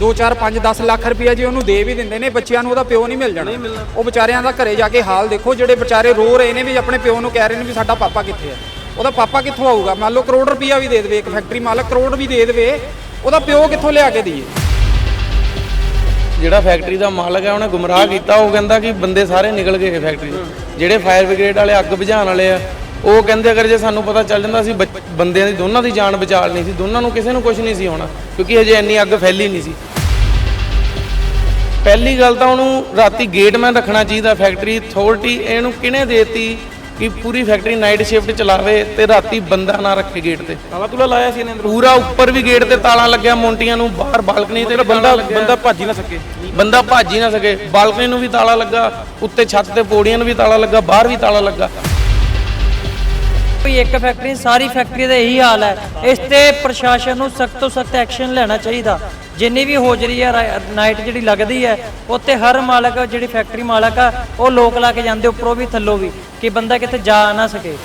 2 4 5 10 ਲੱਖ ਰੁਪਇਆ ਜੇ ਉਹਨੂੰ ਦੇ ਵੀ ਦਿੰਦੇ ਨੇ ਬੱਚਿਆਂ ਨੂੰ ਉਹਦਾ ਪਿਓ ਨਹੀਂ ਮਿਲ ਜਾਣਾ। ਉਹ ਵਿਚਾਰਿਆਂ ਦਾ ਘਰੇ ਜਾ ਕੇ ਹਾਲ ਦੇਖੋ ਜਿਹੜੇ ਵਿਚਾਰੇ ਰੋ ਰਹੇ ਨੇ ਵੀ ਆਪਣੇ ਪਿਓ ਨੂੰ ਕਹਿ ਰਹੇ ਨੇ ਵੀ ਸਾਡਾ ਪਾਪਾ ਕਿੱਥੇ ਹੈ ਉਹਦਾ ਪਾਪਾ ਕਿੱਥੋਂ ਆਊਗਾ? ਮੰਨ ਲਓ ਕਰੋੜ ਰੁਪਇਆ ਵੀ ਦੇ ਦੇਵੇ ਇੱਕ ਫੈਕਟਰੀ ਮਾਲਕ ਕਰੋੜ ਵੀ ਦੇ ਦੇਵੇ ਉਹਦਾ ਪਿਓ ਕਿੱਥੋਂ ਲਿਆ ਕੇ ਦਈਏ? ਜਿਹੜਾ ਫੈਕਟਰੀ ਦਾ ਮਾਲਕ ਹੈ ਉਹਨੇ ਗੁੰਮਰਾਹ ਕੀਤਾ ਉਹ ਕਹਿੰਦਾ ਕਿ ਬੰਦੇ ਸਾਰੇ ਨਿਕਲ ਗਏ ਫੈਕਟਰੀ 'ਚੋਂ। ਜਿਹੜੇ ਫਾਇਰ ਬ੍ਰਿਗੇਡ ਵਾਲੇ ਅੱਗ ਬੁਝਾਉਣ ਵਾਲੇ ਆ ਉਹ ਕਹਿੰਦੇ ਅਗਰ ਜੇ ਸਾਨੂੰ ਪਤਾ ਚੱਲ ਜਾਂਦਾ ਸੀ ਬੰਦਿਆਂ ਦੀ ਦੋਨਾਂ ਦੀ ਜਾਨ ਬਚਾ ਲੈਣੀ ਸੀ ਦੋਨਾਂ ਨੂੰ ਕਿਸੇ ਨੂੰ ਕੁਝ ਨਹੀਂ ਸੀ ਹੋਣਾ ਕਿਉਂਕਿ ਹਜੇ ਇੰਨੀ ਅੱਗ ਫੈਲੀ ਨਹੀਂ ਸੀ। ਪਹਿਲੀ ਗੱਲ ਤਾਂ ਉਹਨੂੰ ਰਾਤੀ ਗੇਟਮੈਨ ਰੱਖਣਾ ਚਾਹੀਦਾ ਫੈਕਟਰੀ ਅਥਾਰਟੀ ਇਹਨੂੰ ਕਿਹਨੇ ਦੇਤੀ ਕਿ ਪੂਰੀ ਫੈਕਟਰੀ ਨਾਈਟ ਸ਼ਿਫਟ ਚਲਾਵੇ ਤੇ ਰਾਤੀ ਬੰਦਾ ਨਾ ਰੱਖੇ ਗੇਟ ਤੇ। ਤਾਲਾ ਤੁਲਾ ਲਾਇਆ ਸੀ ਇਹਨੇ ਅੰਦਰ? ਪੂਰਾ ਉੱਪਰ ਵੀ ਗੇਟ ਤੇ ਤਾਲਾ ਲੱਗਿਆ ਮੌਂਟੀਆਂ ਨੂੰ ਬਾਹਰ ਬਾਲਕਨੀ ਤੇ ਬੰਦਾ ਬੰਦਾ ਭੱਜ ਹੀ ਨਾ ਸਕੇ। ਬੰਦਾ ਭੱਜ ਹੀ ਨਾ ਸਕੇ। ਬਾਲਕਨੀ ਨੂੰ ਵੀ ਤਾਲਾ ਲੱਗਾ ਉੱਤੇ ਛੱਤ ਤੇ ਪੌੜੀਆਂ ਨੂੰ ਵੀ ਤਾਲਾ ਲੱਗਾ ਬਾਹਰ ਵੀ ਤਾਲਾ ਲੱਗਾ। ਕੋਈ ਇੱਕ ਫੈਕਟਰੀ, ਸਾਰੀ ਫੈਕਟਰੀ ਦਾ ਇਹੀ ਹਾਲ ਹੈ। ਇਸ ਤੇ ਪ੍ਰਸ਼ਾਸਨ ਨੂੰ ਸਖਤ ਤੋਂ ਸਖਤ ਐਕਸ਼ਨ ਲੈਣਾ ਚਾਹੀਦਾ। ਜਿੰਨੀ ਵੀ ਹੋਜਰੀ ਹੈ ਨਾਈਟ ਜਿਹੜੀ ਲੱਗਦੀ ਹੈ ਉੱਤੇ ਹਰ ਮਾਲਕ, ਜਿਹੜੀ ਫੈਕਟਰੀ ਮਾਲਕ ਆ, ਉਹ ਲੋਕ ਲਾ ਕੇ ਜਾਂਦੇ ਉੱਪਰੋਂ ਵੀ, ਥੱਲੋਂ ਵੀ, ਕਿ ਬੰਦਾ ਕਿਤੇ ਜਾ ਨਾ ਸਕੇ।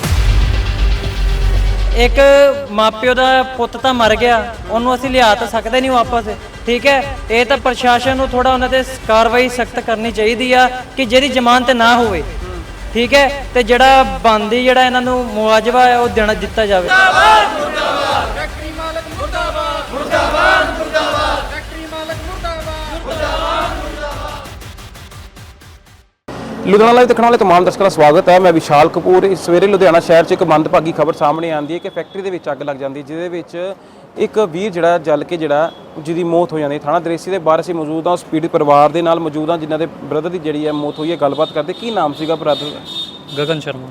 ਇੱਕ ਮਾਪਿਓ ਦਾ ਪੁੱਤ ਤਾਂ ਮਰ ਗਿਆ, ਉਹਨੂੰ ਅਸੀਂ ਲਿਆ ਤਾਂ ਸਕਦੇ ਨਹੀਂ ਵਾਪਸ, ਠੀਕ ਹੈ? ਇਹ ਤਾਂ ਪ੍ਰਸ਼ਾਸਨ ਨੂੰ ਥੋੜਾ ਉਹਨਾਂ ਤੇ ਕਾਰਵਾਈ ਸਖਤ ਕਰਨੀ ਚਾਹੀਦੀ ਆ, ਕਿ ਜਿਹਦੀ ਜ਼ਮਾਨਤ ਨਾ ਹੋਵੇ। ਠੀਕ ਹੈ? ਤੇ ਜਿਹੜਾ ਬੰਦੀ ਜਿਹੜਾ ਇਹਨਾਂ ਨੂੰ ਮੁਆਵਜ਼ਾ ਹੈ ਉਹ ਦੇਣਾ ਦਿੱਤਾ ਜਾਵੇ। ਫੈਕਟਰੀ ਮਾਲਕ ਮੁਰਦਾਬਾਦ। ਮੁਰਦਾਬਾਦ ਮੁਰਦਾਬਾਦ। ਫੈਕਟਰੀ ਮਾਲਕ ਮੁਰਦਾਬਾਦ। ਲੁਧਿਆਣਾ ਲਾਈਵ ਦੇਖਣ ਵਾਲੇ ਤਮਾਮ ਦਰਸ਼ਕਾਂ ਦਾ ਸਵਾਗਤ ਹੈ। ਮੈਂ ਵਿਸ਼ਾਲ ਕਪੂਰ। ਇਸ ਸਵੇਰੇ ਲੁਧਿਆਣਾ ਸ਼ਹਿਰ 'ਚ ਇੱਕ ਮੰਦਭਾਗੀ ਖਬਰ ਸਾਹਮਣੇ ਆਉਂਦੀ ਹੈ ਕਿ ਫੈਕਟਰੀ ਦੇ ਵਿੱਚ ਅੱਗ ਲੱਗ ਜਾਂਦੀ ਹੈ ਜਿਹਦੇ ਵਿੱਚ ਇੱਕ ਵੀਰ ਜਿਹੜਾ ਜਲ ਕੇ ਜਿਹੜਾ ਜਿਹਦੀ ਮੌਤ ਹੋ ਜਾਂਦੀ ਥਾਣਾ ਦਰੇਸੀ ਦੇ ਬਾਹਰ ਅਸੀਂ ਮੌਜੂਦ ਹਾਂ ਉਸ ਪੀੜਿਤ ਪਰਿਵਾਰ ਦੇ ਨਾਲ ਮੌਜੂਦ ਹਾਂ ਜਿਨ੍ਹਾਂ ਦੇ ਬ੍ਰਦਰ ਦੀ ਜਿਹੜੀ ਹੈ ਮੌਤ ਹੋਈ ਹੈ ਗੱਲਬਾਤ ਕਰਦੇ। ਕੀ ਨਾਮ ਸੀਗਾ ਬ੍ਰਦਰ? ਦਾ ਗਗਨ ਸ਼ਰਮਾ।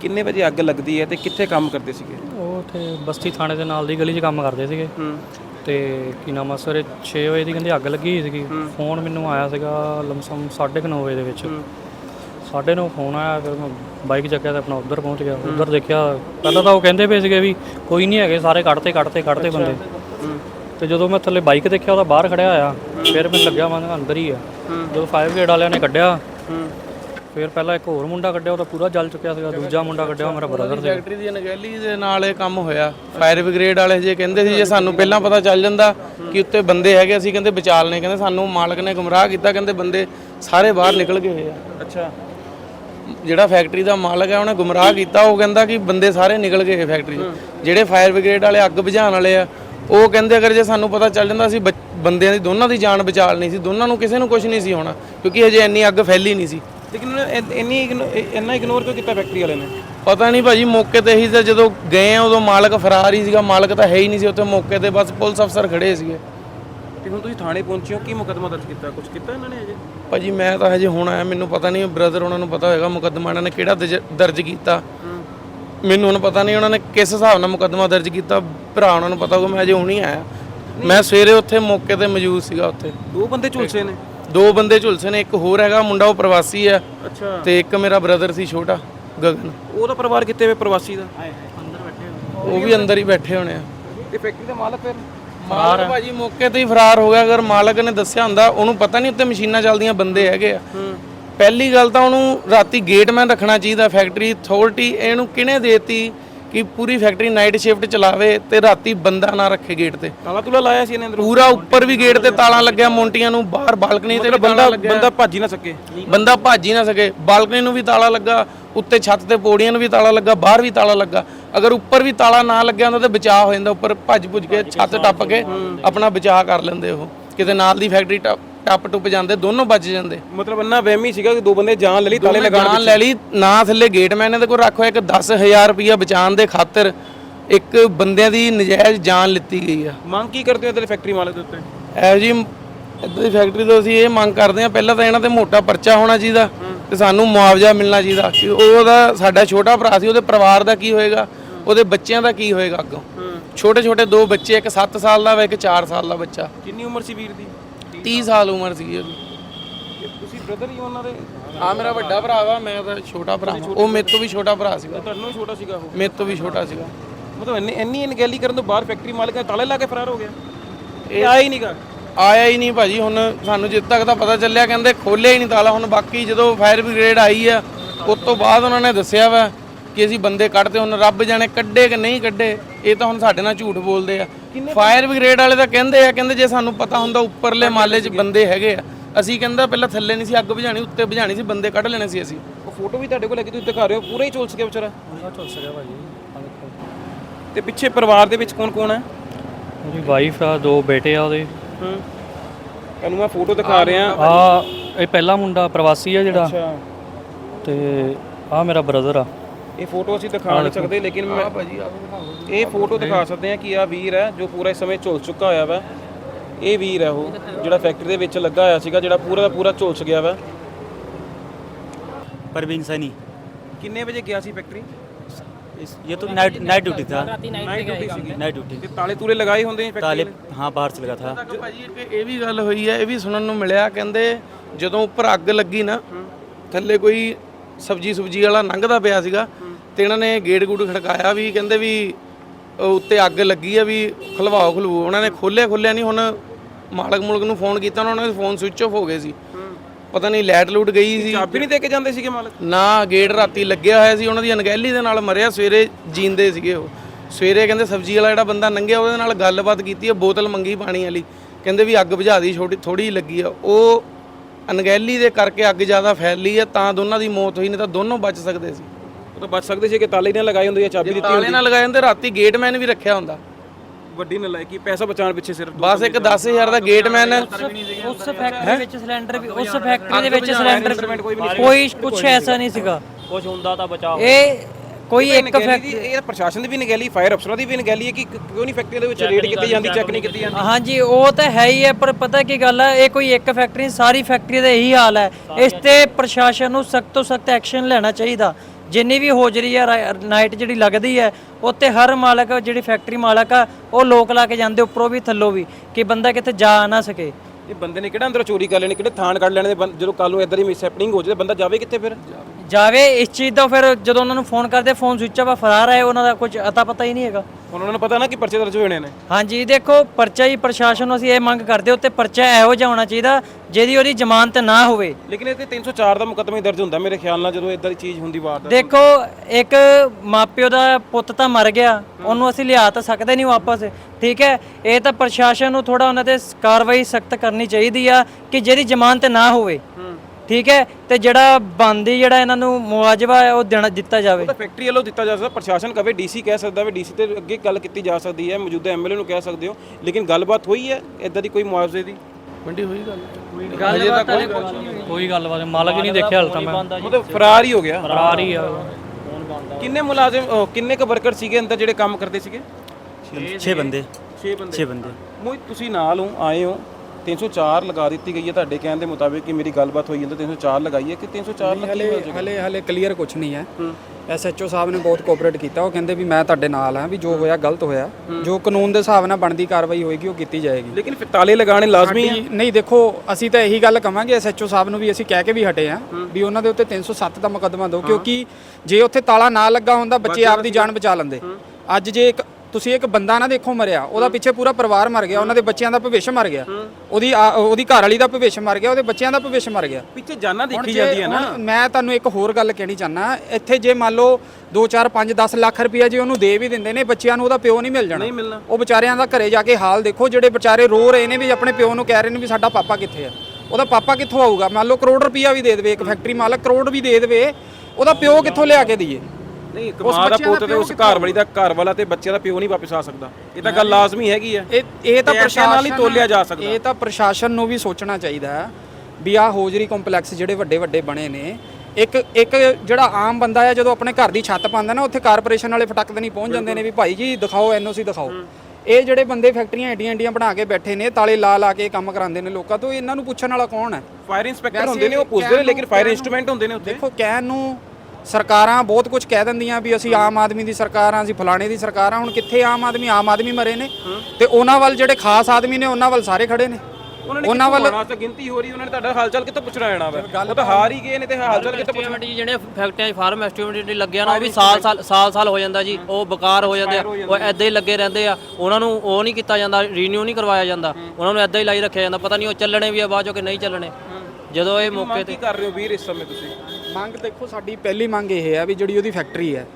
ਕਿੰਨੇ ਵਜੇ ਅੱਗ ਲੱਗਦੀ ਹੈ ਤੇ ਕਿੱਥੇ ਕੰਮ ਕਰਦੇ ਸੀਗੇ? ਉਹ ਉੱਥੇ ਬਸਤੀ ਥਾਣੇ ਦੇ ਨਾਲ ਦੀ ਗਲੀ 'ਚ ਕੰਮ ਕਰਦੇ ਸੀਗੇ। ਹੂੰ। ਤੇ ਕੀ ਨਾਮ ਆ ਸਵੇਰੇ 6 ਵਜੇ ਦੀ ਕਹਿੰਦੇ ਅੱਗ ਲੱਗੀ ਹੋਈ ਸੀਗੀ। ਫੋਨ ਮੈਨੂੰ ਆਇਆ ਸੀਗਾ ਲਮਸਮ 9:30 ਵਜੇ ਦੇ ਵਿੱਚ। ਸਾਢੇ ਨੂੰ ਫੋਨ ਆਇਆ ਫਿਰ ਮੈਂ ਬਾਈਕ ਚੱਕਿਆ ਤੇ ਆਪਣਾ ਉੱਧਰ ਪਹੁੰਚ ਗਿਆ। ਉੱਧਰ ਦੇਖਿਆ ਪਹਿਲਾਂ ਤਾਂ ਉਹ ਕਹਿੰਦੇ ਪਏ ਸੀਗੇ ਵੀ ਕੋਈ ਨਹੀਂ ਹੈਗੇ ਸਾਰੇ ਕੱਢਤੇ ਕੱਢਤੇ ਕੱਢਤੇ ਬੰਦੇ। ਤੇ ਜਦੋਂ ਮੈਂ ਥੱਲੇ ਬਾਈਕ ਦੇਖਿਆ ਉਹਦਾ ਬਾਹਰ ਖੜਿਆ ਹੋਇਆ। ਫਿਰ ਮੈਨੂੰ ਲੱਗਿਆ ਮੈਂ ਕਿਹਾ ਅੰਦਰ ਹੀ ਆ। ਜਦੋਂ ਫਾਇਰ ਬ੍ਰਿਗੇਡ ਵਾਲਿਆਂ ਨੇ ਕੱਢਿਆ ਫਿਰ ਪਹਿਲਾਂ ਇੱਕ ਹੋਰ ਮੁੰਡਾ ਕੱਢਿਆ ਉਹਦਾ ਪੂਰਾ ਜਲ ਚੁੱਕਿਆ ਸੀਗਾ। ਦੂਜਾ ਮੁੰਡਾ ਕੱਢਿਆ ਮੇਰਾ ਬ੍ਰਦਰ ਸੀ ਫੈਕਟਰੀ ਦੀ ਅਣਗਹਿਲੀ ਦੇ ਨਾਲ ਇਹ ਕੰਮ ਹੋਇਆ। ਫਾਇਰ ਬ੍ਰਿਗੇਡ ਵਾਲੇ ਜੇ ਕਹਿੰਦੇ ਸੀ ਜੇ ਸਾਨੂੰ ਪਹਿਲਾਂ ਪਤਾ ਚੱਲ ਜਾਂਦਾ ਕਿ ਉੱਤੇ ਬੰਦੇ ਹੈਗੇ ਅਸੀਂ ਕਹਿੰਦੇ ਬਚਾਲ ਨੇ ਕਹਿੰਦੇ ਸਾਨੂੰ ਮਾਲਕ ਨੇ ਗੁੰਮਰਾਹ ਕੀਤਾ ਕਹਿੰਦੇ ਬੰਦੇ ਸਾਰੇ ਬਾਹਰ ਨਿਕਲ ਗਏ ਹੋਏ ਆ। ਅੱਛਾ। ਜਿਹੜਾ ਫੈਕਟਰੀ ਦਾ ਮਾਲਕ ਹੈ ਉਹਨੇ ਗੁੰਮਰਾਹ ਕੀਤਾ। ਉਹ ਕਹਿੰਦਾ ਕਿ ਬੰਦੇ ਸਾਰੇ ਨਿਕਲ ਗਏ ਫੈਕਟਰੀ ਜਿਹੜੇ ਫਾਇਰ ਬ੍ਰਿਗੇਡ ਵਾਲੇ ਅੱਗ ਬੁਝਾਉਣ ਵਾਲੇ ਆ ਉਹ ਕਹਿੰਦੇ ਅਗਰ ਜੇ ਸਾਨੂੰ ਪਤਾ ਚੱਲ ਜਾਂਦਾ ਬੱਚ- ਬੰਦਿਆਂ ਦੀ ਦੋਨਾਂ ਦੀ ਜਾਨ ਬਚਾ ਲੈਣੀ ਸੀ। ਦੋਨਾਂ ਨੂੰ ਕਿਸੇ ਨੂੰ ਕੁਝ ਨਹੀਂ ਸੀ ਹੋਣਾ ਕਿਉਂਕਿ ਹਜੇ ਇੰਨੀ ਅੱਗ ਫੈਲੀ ਨਹੀਂ ਸੀ। ਲੇਕਿਨ ਇੰਨੀ ਇੰਨਾ ਇਗਨੋਰ ਕਿਉਂ ਕੀਤਾ ਫੈਕਟਰੀ ਵਾਲੇ ਨੇ? ਪਤਾ ਨਹੀਂ ਭਾਜੀ ਮੌਕੇ ਤੇ ਹੀ ਜਦੋਂ ਗਏ ਆ ਉਦੋਂ ਮਾਲਕ ਫਰਾਰ ਹੀ ਸੀਗਾ। ਮਾਲਕ ਤਾਂ ਹੈ ਹੀ ਨਹੀਂ ਸੀ ਉੱਥੇ। ਮੌਕੇ ਤੇ ਬਸ ਪੁਲਿਸ ਅਫਸਰ ਖੜੇ ਸੀਗੇ। ਤੇ ਹੁਣ ਤੁਸੀਂ ਥਾਣੇ ਪਹੁੰਚੇ ਹੋ ਕੀ ਮੁਕੱਦਮਾ ਦਰਜ ਕੀਤਾ? ਕੁਝ ਕੀਤਾ ਇਹਨਾਂ ਨੇ ਅਜੇ ਭਾਜੀ ਮੈਂ ਤਾਂ ਹਜੇ ਹੁਣ ਆਇਆ ਮੈਨੂੰ ਪਤਾ ਨਹੀਂ ਬ੍ਰਦਰ ਉਹਨਾਂ ਨੂੰ ਪਤਾ ਹੋਏਗਾ ਮੁਕੱਦਮਾ ਇਹਨਾਂ ਨੇ ਕਿਹੜਾ ਦਰਜ- ਦਰਜ ਕੀਤਾ। ਮੈਨੂੰ ਹੁਣ ਪਤਾ ਨਹੀਂ ਉਹਨਾਂ ਨੇ ਕਿਸ ਹਿਸਾਬ ਨਾਲ ਮੁਕੱਦਮਾ ਦਰਜ ਕੀਤਾ ਭਰਾ ਉਹਨਾਂ ਨੂੰ ਪਤਾ ਹੋਊਗਾ ਮੈਂ ਹਜੇ ਹੁਣੀ ਆਇਆ। ਮੈਂ ਸਵੇਰੇ ਉੱਥੇ ਮੌਕੇ ਤੇ ਮੌਜੂਦ ਸੀਗਾ ਉੱਥੇ। ਦੋ ਬੰਦੇ ਝੁਲਸੇ ਨੇ? ਦੋ ਬੰਦੇ ਝੁਲਸੇ ਨੇ ਇੱਕ ਹੋਰ ਹੈਗਾ ਮੁੰਡਾ ਉਹ ਪ੍ਰਵਾਸੀ ਹੈ। ਅੱਛਾ। ਤੇ ਇੱਕ ਮੇਰਾ ਬ੍ਰਦਰ ਸੀ ਛੋਟਾ ਗਗਨ। ਉਹਦਾ ਪਰਿਵਾਰ ਕਿੱਥੇ ਵੇ ਪ੍ਰਵਾਸੀ ਦਾ? ਉਹ ਵੀ ਅੰਦਰ ਹੀ ਬੈਠੇ ਹੋਣੇ ਆ। ਤੇ ਫੈਕਟਰੀ ਦਾ ਮਾਲਕ ਫਿਰ? ਮਾਲਕ ਭਾਜੀ ਮੌਕੇ ਤੇ ਹੀ ਫਰਾਰ ਹੋ ਗਿਆ। ਅਗਰ ਮਾਲਕ ਨੇ ਦੱਸਿਆ ਹੁੰਦਾ ਉਹਨੂੰ ਪਤਾ ਨਹੀਂ ਉੱਤੇ ਮਸ਼ੀਨਾਂ ਚੱਲਦੀਆਂ ਬੰਦੇ ਹੈਗੇ ਆ। ਪਹਿਲੀ ਗੱਲ ਤਾਂ ਉਹਨੂੰ ਰਾਤੀ ਗੇਟਮੈਨ ਰੱਖਣਾ ਚਾਹੀਦਾ ਫੈਕਟਰੀ ਅਥਾਰਟੀ ਇਹਨੂੰ ਕਿਹਨੇ ਦੇਤੀ? ਕਿ ਪੂਰੀ ਫੈਕਟਰੀ ਨਾਈਟ ਸ਼ਿਫਟ ਚਲਾਵੇ ਤੇ ਰਾਤੀ ਬੰਦਾ ਨਾ ਰੱਖੇ ਗੇਟ ਤੇ। ਤਾਲਾ ਤੁਲਾ ਲਾਇਆ ਸੀ ਇਹਨੇ ਅੰਦਰ? ਪੂਰਾ ਉੱਪਰ ਵੀ ਗੇਟ ਤੇ ਤਾਲਾ ਲੱਗਿਆ ਮੌਂਟੀਆਂ ਨੂੰ ਬਾਹਰ ਬਾਲਕਨੀ ਤੇ ਬੰਦਾ ਬੰਦਾ ਭੱਜ ਹੀ ਨਾ ਸਕੇ। ਬੰਦਾ ਭੱਜ ਹੀ ਨਾ ਸਕੇ। ਬਾਲਕਨੀ ਨੂੰ ਵੀ ਤਾਲਾ ਲੱਗਾ ਉੱਤੇ ਛੱਤ ਤੇ ਪੌੜੀਆਂ ਨੂੰ ਵੀ ਤਾਲਾ ਲੱਗਾ ਬਾਹਰ ਵੀ ਤਾਲਾ ਲੱਗਾ। ਅਗਰ ਉੱਪਰ ਵੀ ਤਾਲਾ ਨਾ ਲੱਗਿਆ ਹੁੰਦਾ ਤਾਂ ਬਚਾਅ ਹੋ ਜਾਂਦਾ ਉੱਪਰ ਭੱਜ ਭੁੱਜ ਕੇ ਛੱਤ ਟੱਪ ਕੇ ਆਪਣਾ ਬਚਾਅ ਕਰ ਲੈਂਦੇ ਉਹ। ਕਿਤੇ ਨਾਲ ਦੀ ਫੈਕਟਰੀ ਟੱਪ ਟੱਪ ਜਾਂਦੇ ਦੋਨੋਂ ਬਚ ਜਾਂਦੇ। ਮਤਲਬ ਇੰਨਾ ਵਹਿਮੀ ਸੀਗਾ ਕਿ ਦੋ ਬੰਦੇ ਜਾਨ ਲੈ ਲਈ ਤਾਲੇ ਲਗਾਉਣ ਜਾਨ ਲੈ ਲਈ ਨਾ ਥੱਲੇ ਗੇਟਮੈਨ ਦੇ ਕੋਲ ਰੱਖੋ ਇੱਕ 10000 ਰੁਪਇਆ ਬਚਾਉਣ ਦੇ ਖਾਤਰ ਇੱਕ ਬੰਦਿਆਂ ਦੀ ਨਜਾਇਜ਼ ਜਾਨ ਲਿੱਤੀ ਗਈ ਆ। ਮੰਗ ਕੀ ਕਰਦੇ ਹੋ ਤੇਰੇ ਫੈਕਟਰੀ ਮਾਲਕ ਦੇ ਉੱਤੇ? ਇਹੋ ਜੀ ਇਦਾਂ ਦੀ ਫੈਕਟਰੀ ਤੋਂ ਅਸੀਂ ਇਹ ਮੰਗ ਕਰਦੇ ਹਾਂ ਪਹਿਲਾਂ ਤਾਂ ਇਹਨਾਂ ਤੇ ਮੋਟਾ ਪਰਚਾ ਹੋਣਾ ਚਾਹੀਦਾ ਤੇ ਸਾਨੂੰ ਮੁਆਵਜ਼ਾ ਮਿਲਣਾ ਚਾਹੀਦਾ ਕਿ ਉਹਦਾ ਸਾਡਾ ਛੋਟਾ ਭਰਾ ਸੀ ਉਹਦੇ ਪਰਿਵਾਰ ਦਾ ਕੀ ਹੋਏਗਾ ਉਹਦੇ ਬੱਚਿਆਂ ਦਾ ਕੀ ਹੋਏਗਾ ਅੱਗੋਂ। ਛੋਟੇ ਛੋਟੇ ਦੋ ਬੱਚੇ ਇੱਕ 7 ਸਾਲ ਦਾ ਵਾ ਇੱਕ 4 ਸਾਲ ਦਾ ਬੱਚਾ। ਕਿੰਨੀ ਉਮਰ ਸੀ ਵੀਰ ਦੀ? 30 ਸਾਲ ਉਮਰ ਸੀਗੀ ਉਹਦੀ। ਤੁਸੀਂ ਬ੍ਰਦਰ ਹੀ ਹੋ ਉਹਨਾਂ ਦੇ? ਆ ਮੇਰਾ ਵੱਡਾ ਭਰਾ ਵਾ ਮੈਂ ਤਾਂ ਛੋਟਾ ਭਰਾ। ਵਾਂ। ਉਹ ਮੇਰੇ ਤੋਂ ਵੀ ਛੋਟਾ ਭਰਾ ਸੀਗਾ। ਤੁਹਾਨੂੰ ਵੀ ਛੋਟਾ ਸੀਗਾ ਉਹ? ਮੇਰੇ ਤੋਂ ਵੀ ਛੋਟਾ ਸੀਗਾ। ਮਤਲਬ ਇੰਨੀ ਇੰਨੀ ਅਣਗਹਿਲੀ ਕਰਨ ਤੋਂ ਬਾਅਦ ਫੈਕਟਰੀ ਮਾਲਕ ਨੇ ਤਾਲੇ ਲਾ ਕੇ ਫਰਾਰ ਹੋ ਗਿਆ। ਇਹ ਆਇਆ ਹੀ ਨਹੀਂਗਾ ਆਇਆ ਹੀ ਨਹੀਂ ਭਾਜੀ ਹੁਣ ਸਾਨੂੰ ਜਿੱਦ ਤੱਕ ਤਾਂ ਪਤਾ ਚੱਲਿਆ ਕਹਿੰਦੇ ਖੋਲਿਆ ਹੀ ਨਹੀਂ ਤਾਲਾ। ਹੁਣ ਬਾਕੀ ਜਦੋਂ ਫਾਇਰ ਬ੍ਰਿਗੇਡ ਆਈ ਆ ਉਸ ਤੋਂ ਬਾਅਦ ਉਹਨਾਂ ਨੇ ਦੱਸਿਆ ਵਾ ਕਿ ਅਸੀਂ ਬੰਦੇ ਕੱਢਦੇ ਹੁਣ ਰੱਬ ਜਾਣੇ ਕੱਢੇ ਕਿ ਨਹੀਂ ਕੱਢੇ ਇਹ ਤਾਂ ਹੁਣ ਸਾਡੇ ਨਾਲ ਝੂਠ ਬੋਲਦੇ ਆ। ਫਾਇਰ ਬ੍ਰਿਗੇਡ ਵਾਲੇ ਤਾਂ ਕਹਿੰਦੇ ਆ ਕਹਿੰਦੇ ਜੇ ਸਾਨੂੰ ਪਤਾ ਹੁੰਦਾ ਉੱਪਰਲੇ ਮਾਲੇ 'ਚ ਬੰਦੇ ਹੈਗੇ ਆ। ਅਸੀਂ ਕਹਿੰਦਾ ਪਹਿਲਾਂ ਥੱਲੇ ਨਹੀਂ ਸੀ ਅੱਗ ਬੁਝਾਣੀ ਉੱਤੇ ਬੁਝਾਣੀ ਸੀ ਬੰਦੇ ਕੱਢ ਲੈਣੇ ਸੀ ਅਸੀਂ। ਉਹ ਫੋਟੋ ਵੀ ਤੁਹਾਡੇ ਕੋਲ ਲੱਗੀ ਤੁਸੀਂ ਦਿਖਾ ਰਹੇ ਹੋ ਪੂਰਾ ਹੀ ਝੁਲਸ ਗਿਆ ਵਿਚਾਰਾ। ਪੂਰਾ ਝੁਲਸ ਗਿਆ ਭਾਜੀ। ਤੇ ਪਿੱਛੇ ਪਰਿਵਾਰ ਦੇ ਵਿੱਚ ਕੌਣ ਕੌਣ ਹੈ ਉਹਦੀ ਵਾਈਫ ਆ ਦੋ ਬੇਟੇ ਆ ਉਹਦੇ। ਹੂੰ। ਤੁਹਾਨੂੰ ਮੈਂ ਫੋਟੋ ਦਿਖਾ ਰਿਹਾ। ਆ ਇਹ ਪਹਿਲਾ ਮੁੰਡਾ ਪ੍ਰਵਾਸੀ ਆ ਜਿਹੜਾ। ਅੱਛਾ। ਤੇ ਆ ਮੇਰਾ ਬ੍ਰਦਰ ਆ। ਇਹ ਫੋਟੋ ਅਸੀਂ ਦਿਖਾ ਨਹੀਂ ਸਕਦੇ ਲੇਕਿਨ ਮੈਂ ਇਹ ਫੋਟੋ ਦਿਖਾ ਸਕਦੇ ਹਾਂ ਕਿ ਆ ਵੀਰ ਹੈ ਜੋ ਪੂਰਾ ਇਸ ਸਮੇਂ ਝੁਲ ਚੁੱਕਾ ਹੋਇਆ ਵਾ ਇਹ ਵੀਰ ਹੈ ਉਹ ਜਿਹੜਾ ਫੈਕਟਰੀ ਦੇ ਵਿੱਚ ਲੱਗਾ ਹੋਇਆ ਸੀਗਾ ਜਿਹੜਾ ਪੂਰਾ ਦਾ ਪੂਰਾ ਝੁਲਸ ਗਿਆ ਵਾ परवीन सैनी ਕਿੰਨੇ ਵਜੇ ਗਿਆ ਸੀ ਫੈਕਟਰੀ इस ये तो नाइट नाइट ड्यूटी था ਨਾਈਟ ਡਿਊਟੀ ਸੀਗੀ नाइट ड्यूटी ਤੇ ਤਾਲੇ ਤੂਲੇ ਲਗਾਏ ਹੁੰਦੇ ਨੇ ताले ਫੈਕਟਰੀ हाँ बाहर से लगा था ਤੱਕ ਭਾਜੀ ਇੱਕ ਇਹ ਵੀ ਗੱਲ ਹੋਈ ਹੈ ਇਹ ਵੀ ਸੁਣਨ ਨੂੰ ਮਿਲਿਆ ਕਹਿੰਦੇ ਜਦੋਂ ਉੱਪਰ ਅੱਗ ਲੱਗੀ ਨਾ ਥੱਲੇ ਕੋਈ ਸਬਜੀ ਸੁਬਜੀ ਵਾਲਾ ਲੰਘਦਾ ਪਿਆ ਸੀਗਾ ਤੇ ਇਹਨਾਂ ਨੇ ਗੇਟ ਗੂਟ ਖੜਕਾਇਆ ਵੀ ਕਹਿੰਦੇ ਵੀ ਉੱਤੇ ਅੱਗ ਲੱਗੀ ਆ ਵੀ ਖਲਵਾਓ ਖਲਵੋ। ਉਹਨਾਂ ਨੇ ਖੋਲਿਆ ਖੋਲਿਆ ਨਹੀਂ ਹੁਣ ਮਾਲਕ ਮੁਲਕ ਨੂੰ ਫੋਨ ਕੀਤਾ ਉਹਨਾਂ ਦੇ ਫੋਨ ਸਵਿਚ ਆਫ ਹੋ ਗਏ ਸੀ। ਪਤਾ ਨਹੀਂ ਲਾਈਟ ਲੂਟ ਗਈ ਸੀ। ਚਾਬੀ ਨਹੀਂ ਦੇ ਕੇ ਜਾਂਦੇ ਸੀਗੇ ਮਾਲਕ? ਨਾ ਗੇਟ ਰਾਤੀ ਲੱਗਿਆ ਹੋਇਆ ਸੀ ਉਹਨਾਂ ਦੀ ਅਣਗਹਿਲੀ ਦੇ ਨਾਲ ਮਰਿਆ ਸਵੇਰੇ ਜੀਂਦੇ ਸੀਗੇ ਉਹ। ਸਵੇਰੇ ਕਹਿੰਦੇ ਸਬਜ਼ੀ ਵਾਲਾ ਜਿਹੜਾ ਬੰਦਾ ਲੰਘਿਆ ਉਹਦੇ ਨਾਲ ਗੱਲਬਾਤ ਕੀਤੀ ਹੈ ਬੋਤਲ ਮੰਗੀ ਪਾਣੀ ਵਾਲੀ। ਕਹਿੰਦੇ ਵੀ ਅੱਗ ਬੁਝਾ ਦੀ ਛੋਟੀ ਥੋੜੀ ਲੱਗੀ ਆ। ਉਹ ਅਣਗਹਿਲੀ ਦੇ ਕਰਕੇ ਅੱਗ ਜ਼ਿਆਦਾ ਫੈਲੀ ਹੈ ਤਾਂ ਦੋਨਾਂ ਦੀ ਮੌਤ ਹੋਈ ਨਹੀਂ ਤਾਂ ਦੋਨੋਂ ਬਚ ਸਕਦੇ ਸੀ। ਉਹ ਤਾਂ ਬਚ ਸਕਦੇ ਸੀ ਕਿ ਤਾਲੇ ਨਾਲ ਲਗਾਏ ਹੁੰਦੇ ਜਾਂ ਚਾਬੀ ਦਿੱਤੀ ਤਾਲੇ ਨਾਲ ਲਗਾਏ ਹੁੰਦੇ ਰਾਤੀ ਗੇਟਮੈਨ ਵੀ ਰੱਖਿਆ ਹੁੰਦਾ। ਵੱਡੀ ਨਲਾਇਕੀ ਪੈਸਾ ਬਚਾਉਣ ਪਿੱਛੇ ਸਿਰਫ ਬਸ ਇੱਕ 10000 ਦਾ ਗੇਟਮੈਨ ਉਸ ਫੈਕਟਰੀ ਵਿੱਚ ਸਿਲੰਡਰ ਵੀ ਉਸ ਫੈਕਟਰੀ ਦੇ ਵਿੱਚ ਸਿਲੰਡਰ ਕੋਈ ਕੁਝ ਐਸਾ ਨਹੀਂ ਸੀਗਾ। कुछ ਹੁੰਦਾ ਤਾਂ ਬਚਾਓ। ਇਹ ਕੋਈ ਇੱਕ ਫੈਕਟਰੀ ਇਹ ਪ੍ਰਸ਼ਾਸਨ ਦੀ ਵੀ ਨਿਗਹਿਲੀ ਫਾਇਰ ਅਫਸਰਾਂ ਦੀ ਵੀ ਨਿਗਹਿਲੀ ਹੈ ਕਿ ਕਿਉਂ ਨਹੀਂ ਫੈਕਟਰੀ ਦੇ ਵਿੱਚ ਰੇਡ ਕੀਤੀ ਜਾਂਦੀ ਚੈੱਕ ਨਹੀਂ ਕੀਤੀ ਜਾਂਦੀ? ਹਾਂਜੀ ਉਹ ਤਾਂ ਹੈ ਹੀ ਹੈ ਪਰ ਪਤਾ ਕੀ ਗੱਲ ਹੈ ਇਹ ਕੋਈ ਇੱਕ ਫੈਕਟਰੀ ਸਾਰੀ ਫੈਕਟਰੀ ਦਾ ਇਹੀ ਹਾਲ ਹੈ। ਇਸ ਤੇ ਪ੍ਰਸ਼ਾਸਨ ਨੂੰ ਸਖਤ ਤੋਂ ਸਖਤ ਐਕਸ਼ਨ ਲੈਣਾ ਚਾਹੀਦਾ। ਜਿੰਨੀ ਵੀ ਹੋਜਰੀ ਆ ਨਾਈਟ ਜਿਹੜੀ ਲੱਗਦੀ ਹੈ ਉੱਤੇ ਹਰ ਮਾਲਕ ਜਿਹੜੀ ਫੈਕਟਰੀ ਮਾਲਕ ਆ ਉਹ ਲੋਕ ਲਾ ਕੇ ਜਾਂਦੇ ਉੱਪਰੋਂ ਵੀ ਥੱਲੋਂ ਵੀ ਕਿ ਬੰਦਾ ਕਿਤੇ ਜਾ ਨਾ ਸਕੇ। ਇਹ ਬੰਦੇ ਨੇ ਕਿਹੜਾ ਅੰਦਰ ਚੋਰੀ ਕਰ ਲੈਣੀ ਕਿਹੜੇ ਥਾਣ ਕੱਢ ਲੈਣੇ ਜਦੋਂ ਕੱਲ ਨੂੰ ਇਦਾਂ ਦੀ ਮਿਸ ਹੈਪਨਿੰਗ ਹੋ ਜਾਵੇ ਬੰਦਾ ਜਾਵੇ ਕਿੱਥੇ ਫਿਰ? ਜਾਵੇ ਇਸ ਚੀਜ਼ ਦਾ ਫਿਰ ਜਦੋਂ ਉਹਨਾਂ ਨੂੰ ਫੋਨ ਕਰਦੇ ਫੋਨ ਸਵਿਚ ਆਫ ਫਰਾਰ ਹੈ ਉਹਨਾਂ ਦਾ ਕੁਝ ਅਤਾ ਪਤਾ ਹੀ ਨਹੀਂ ਹੈਗਾ। ਹੁਣ ਉਹਨਾਂ ਨੂੰ ਪਤਾ ਨਾ ਕਿ ਪਰਚੇ ਦਰਜ ਹੋਣੇ ਨੇ। ਹਾਂਜੀ ਦੇਖੋ ਪਰਚਾ ਹੀ ਪ੍ਰਸ਼ਾਸਨ ਨੂੰ ਅਸੀਂ ਇਹ ਮੰਗ ਕਰਦੇ ਉੱਤੇ ਪਰਚਾ ਇਹੋ ਜਿਹਾ ਹੋਣਾ ਚਾਹੀਦਾ ਜਿਹਦੀ ਉਹਦੀ ਜ਼ਮਾਨਤ ਨਾ ਹੋਵੇ। ਲੇਕਿਨ ਇਹ ਤੇ 304 ਦਾ ਮੁਕੱਦਮਾ ਹੀ ਦਰਜ ਹੁੰਦਾ ਮੇਰੇ ਖਿਆਲ ਨਾਲ ਜਦੋਂ ਇਦਾਂ ਦੀ ਚੀਜ਼ ਹੁੰਦੀ ਵਾਰਦਾਤ ਦੇਖੋ ਇੱਕ ਮਾਪਿਓ ਦਾ ਪੁੱਤ ਤਾਂ ਮਰ ਗਿਆ ਉਹਨੂੰ ਅਸੀਂ ਲਿਆ ਤਾਂ ਸਕਦੇ ਨਹੀਂ ਵਾਪਸ ਠੀਕ ਹੈ? ਇਹ ਤਾਂ ਪ੍ਰਸ਼ਾਸਨ ਨੂੰ ਥੋੜਾ ਉਹਨਾਂ ਤੇ ਕਾਰਵਾਈ ਸਖਤ ਕਰਨੀ ਚਾਹੀਦੀ ਆ ਕਿ ਜਿਹਦੀ ਜ਼ਮਾਨਤ ਨਾ ਹੋਵੇ। ਠੀਕ ਹੈ? ਤੇ ਜਿਹੜਾ ਬੰਦੀ ਜਿਹੜਾ ਇਹਨਾਂ ਨੂੰ ਮੁਆਵਜ਼ਾ ਹੈ ਉਹ ਦੇਣਾ ਦਿੱਤਾ ਜਾਵੇ। ਤਾਂ ਫੈਕਟਰੀ ਵੱਲੋਂ ਦਿੱਤਾ ਜਾ ਸਕਦਾ ਪ੍ਰਸ਼ਾਸਨ ਕਵੇ ਡੀਸੀ ਕਹਿ ਸਕਦਾ ਵੇ ਡੀਸੀ ਤੇ ਅੱਗੇ ਗੱਲ ਕੀਤੀ ਜਾ ਸਕਦੀ ਹੈ ਮੌਜੂਦਾ ਐਮਐਲਏ ਨੂੰ ਕਹਿ ਸਕਦੇ ਹੋ ਲੇਕਿਨ ਗੱਲਬਾਤ ਹੋਈ ਹੈ ਇਦਾਂ ਦੀ ਕੋਈ ਮੁਆਵਜ਼ੇ ਦੀ? ਮੰਡੀ ਹੋਈ ਗੱਲ? ਕੋਈ ਗੱਲਬਾਤ ਨਹੀਂ, ਮਾਲਕ ਹੀ ਨਹੀਂ ਦੇਖਿਆ ਹਾਲ ਤਾਂ ਮੈਂ। ਮਤਲਬ ਫਰਾਰ ਹੀ ਹੋ ਗਿਆ। ਫਰਾਰ ਹੀ ਆ ਕਿੰਨੇ ਮੁਲਾਜ਼ਮ ਕਿੰਨੇ ਕ ਵਰਕਰ ਸੀਗੇ ਅੰਦਰ ਜਿਹੜੇ ਕੰਮ ਕਰਦੇ ਸੀਗੇ? 6 ਬੰਦੇ। 6 ਬੰਦੇ। 6 ਬੰਦੇ। ਮੋਈ ਤੁਸੀਂ ਨਾਲ ਹੋ ਆਏ ਹੋ। 304 ਲਗਾ ਦਿੱਤੀ ਗਈ ਹੈ ਤੁਹਾਡੇ ਕਹਿਣ ਦੇ ਮੁਤਾਬਿਕ ਕਿ ਮੇਰੀ ਗੱਲਬਾਤ ਹੋਈ ਹੈ ਤਾਂ 304 ਲਗਾਈ ਹੈ ਕਿ 304 ਲੱਗੀ ਹਲੇ ਹਲੇ ਹਲੇ ਕਲੀਅਰ ਕੁਝ ਨਹੀਂ ਹੈ। ਐਸਐਚਓ ਸਾਹਿਬ ਨੇ ਬਹੁਤ ਕੋਆਪਰੇਟ ਕੀਤਾ। ਉਹ ਕਹਿੰਦੇ ਵੀ ਮੈਂ ਤੁਹਾਡੇ ਨਾਲ ਹਾਂ ਵੀ ਜੋ ਹੋਇਆ ਗਲਤ ਹੋਇਆ। ਜੋ ਕਾਨੂੰਨ ਦੇ ਹਿਸਾਬ ਨਾਲ ਬਣਦੀ ਕਾਰਵਾਈ ਹੋਏਗੀ ਉਹ ਕੀਤੀ ਜਾਏਗੀ। ਲੇਕਿਨ ਫਿਰ ਤਾਲੇ ਲਗਾਉਣੇ ਲਾਜ਼ਮੀ ਹੈ? ਨਹੀਂ ਦੇਖੋ ਅਸੀਂ ਤਾਂ ਇਹੀ ਗੱਲ ਕਵਾਂਗੇ ਐਸਐਚਓ ਸਾਹਿਬ ਨੂੰ ਵੀ ਅਸੀਂ ਕਹਿ ਕੇ ਵੀ ਹਟੇ ਆ ਵੀ ਉਹਨਾਂ ਦੇ ਉੱਤੇ 307 ਦਾ ਮੁਕੱਦਮਾ ਦਿਓ ਕਿਉਂਕਿ ਜੇ ਉੱਥੇ ਤਾਲਾ ਨਾ ਲੱਗਾ ਹੁੰਦਾ ਬੱਚੇ ਆਪਦੀ ਜਾਨ ਬਚਾ ਲੈਂਦੇ। ਅੱਜ ਜੇ ਇੱਕ ਤੁਸੀਂ ਇੱਕ ਬੰਦਾ ਨਾ ਦੇਖੋ ਮਰਿਆ ਉਹਦਾ ਪਿੱਛੇ ਪੂਰਾ ਪਰਿਵਾਰ ਮਰ ਗਿਆ ਉਹਨਾਂ ਦੇ ਬੱਚਿਆਂ ਦਾ ਭਵਿੱਖ ਮਰ ਗਿਆ। ਉਹਦੀ ਆ- ਉਹਦੀ ਘਰ ਵਾਲੀ ਦਾ ਭਵਿੱਖ ਮਰ ਗਿਆ ਉਹਦੇ ਬੱਚਿਆਂ ਦਾ ਭਵਿੱਖ ਮਰ ਗਿਆ। ਪਿੱਛੇ ਜਾਨਾਂ ਹੁਣ ਦੇਖੀ ਜੇ- ਜਾਂਦੀ ਹੈ ਨਾ। ਹੁਣ ਮੈਂ ਤੁਹਾਨੂੰ ਇੱਕ ਹੋਰ ਗੱਲ ਕਹਿਣੀ ਚਾਹਨਾ ਇੱਥੇ ਜੇ ਮੰਨ ਲਓ 2 4 5 10 ਲੱਖ ਰੁਪਇਆ ਜੇ ਉਹਨੂੰ ਦੇ ਵੀ ਦਿੰਦੇ ਨੇ ਬੱਚਿਆਂ ਨੂੰ ਉਹਦਾ ਪਿਓ ਨਹੀਂ ਮਿਲ ਜਾਣਾ। ਨਹੀਂ ਮਿਲਣਾ। ਉਹ ਵਿਚਾਰਿਆਂ ਦਾ ਘਰੇ ਜਾ ਕੇ ਹਾਲ ਦੇਖੋ ਜਿਹੜੇ ਵਿਚਾਰੇ ਰੋ ਰਹੇ ਨੇ ਵੀ ਆਪਣੇ ਪਿਓ ਨੂੰ ਕਹਿ ਰਹੇ ਨੇ ਵੀ ਸਾਡਾ ਪਾਪਾ ਕਿੱਥੇ ਆ। ਉਹਦਾ ਪਾਪਾ ਕਿੱਥੋਂ ਆਊਗਾ? ਮੰਨ ਲਓ ਕਰੋੜ ਰੁਪਇਆ ਵੀ ਦੇ ਦੇਵੇ ਇੱਕ ਫੈਕਟਰੀ ਮਾਲਕ ਕਰੋੜ ਵੀ ਦੇ ਦੇਵੇ ਉਹਦਾ ਪਿਓ ਕਿੱਥੋਂ ਲਿਆ ਕੇ ਦਈਏ? ਨਹੀਂ ਮਾਂ ਦਾ ਪੁੱਤ ਤੇ ਉਸ ਘਰ ਵਾਲੀ ਦਾ ਘਰ ਵਾਲਾ ਤੇ ਬੱਚੇ ਦਾ ਪਿਓ ਨਹੀਂ ਵਾਪਸ ਆ ਸਕਦਾ। ਇਹ ਤਾਂ ਗੱਲ ਲਾਜ਼ਮੀ ਹੈਗੀ ਹੈ ਇਹ ਇਹ ਤਾਂ ਐਸੇ ਨਾਲ ਹੀ ਪ੍ਰਸ਼ਾਸਨ ਤੋਲਿਆ ਜਾ ਸਕਦਾ। ਇਹ ਤਾਂ ਪ੍ਰਸ਼ਾਸਨ ਨੂੰ ਵੀ ਸੋਚਣਾ ਚਾਹੀਦਾ ਹੈ ਵੀ ਆਹ ਹੋਜਰੀ ਕੰਪਲੈਕਸ ਜਿਹੜੇ ਵੱਡੇ ਵੱਡੇ ਬਣੇ ਨੇ ਇੱਕ ਇੱਕ ਜਿਹੜਾ ਆਮ ਬੰਦਾ ਹੈ ਜਦੋਂ ਆਪਣੇ ਘਰ ਦੀ ਛੱਤ ਪਾਉਂਦਾ ਨਾ ਉੱਥੇ ਕਾਰਪੋਰੇਸ਼ਨ ਵਾਲੇ ਫਟਕ ਨਹੀਂ ਪਹੁੰਚ ਜਾਂਦੇ ਨੇ ਵੀ ਭਾਈ ਜੀ ਦਿਖਾਓ ਐਨਓਸੀ ਦਿਖਾਓ। ਇਹ ਜਿਹੜੇ ਬੰਦੇ ਫੈਕਟਰੀਆਂ ਏਡੀਆਂ ਏਡੀਆਂ ਬਣਾ ਕੇ ਬੈਠੇ ਨੇ ਤਾਲੇ ਲਾ ਲਾ ਕੇ ਕੰਮ ਕਰਾਉਂਦੇ ਨੇ ਲੋਕਾਂ ਤੋਂ ਇਹਨਾਂ ਨੂੰ ਪੁੱਛਣ ਵਾਲਾ ਕੌਣ ਹੈ? ਫਾਇਰ ਇੰਸਪੈਕਟਰ ਹੁੰਦੇ ਨੇ ਉਹ ਪੁੱਛਦੇ ਨੇ ਲੇਕਿਨ ਫਾਇਰ ਇੰਸਟਰੂਮੈਂਟ ਹੁੰਦੇ ਨੇ ਉੱਥੇ। ਦੇਖੋ ਕਹਿਣ ਨੂੰ ਸਰਕਾਰਾਂ ਬਹੁਤ ਕੁਝ ਕਹਿ ਦਿੰਦੀਆਂ ਵੀ ਅਸੀਂ ਆਮ ਆਦਮੀ ਦੀ ਸਰਕਾਰ ਆ ਅਸੀਂ ਫਲਾਣੇ ਦੀ ਸਰਕਾਰ ਆ ਹੁਣ ਕਿੱਥੇ ਆਮ ਆਦਮੀ? ਆਮ ਆਦਮੀ ਮਰੇ ਨੇ। ਤੇ ਉਹਨਾਂ ਵੱਲ ਜਿਹੜੇ ਖਾਸ ਆਦਮੀ ਨੇ ਉਹਨਾਂ ਵੱਲ ਸਾਰੇ ਖੜੇ ਨੇ। ਉਹਨਾਂ ਵੱਲ ਤਾਂ ਗਿਣਤੀ ਹੋ ਰਹੀ ਉਹਨਾਂ ਨੇ ਤੁਹਾਡਾ ਹਾਲਚਾਲ ਕਿੱਥੋਂ ਪੁੱਛਣਾ ਜਾਣਾ ਵਾ? ਉਹ ਤਾਂ ਹਾਰ ਹੀ ਗਏ ਨੇ ਤੇ ਹਾਲਚਾਲ ਕਿੱਥੋਂ ਪੁੱਛਣਾ? ਜੀ ਜਿਹੜੇ ਫੈਕਟਰੀਆਂ 'ਚ ਫਾਰਮ ਐਸਟੀਮੇਟ ਲੱਗਿਆ ਨਾ ਉਹ ਵੀ ਸਾਲ ਸਾਲ ਸਾਲ ਸਾਲ ਹੋ ਜਾਂਦਾ ਜੀ। ਉਹ ਬਕਾਰ ਹੋ ਜਾਂਦੇ ਆ। ਉਹ ਐਦਾਂ ਹੀ ਲੱਗੇ ਰਹਿੰਦੇ ਆ। ਉਹਨਾਂ ਨੂੰ ਉਹ ਨਹੀਂ ਕੀਤਾ ਜਾਂਦਾ ਰੀਨਿਊ ਨਹੀਂ ਕਰਵਾਇਆ ਜਾਂਦਾ। ਉਹਨਾਂ ਨੂੰ ਐਦਾਂ ਹੀ ਲਾਈ ਰੱਖਿਆ ਜਾਂਦਾ। ਪਤਾ ਨਹੀਂ ਉਹ ਚੱਲਣੇ ਵੀ ਆ ਬਾਅਦ ਚੋਂ ਕਿ ਨਹੀਂ ਚੱਲਣੇ। ਜਦੋਂ ਇਹ ਮੌਕੇ ਕੀ ਕਰ ਰਹੇ ਹੋ ਵੀਰ ਇਸ ਸਮੇਂ ਤੁਸੀਂ? ਮੰਗ ਦੇਖੋ ਸਾਡੀ ਪਹਿਲੀ ਮੰਗ ਇਹ ਹੈ ਵੀ ਜਿਹੜੀ ਉਹਦੀ ਫੈਕਟਰੀ ਹੈ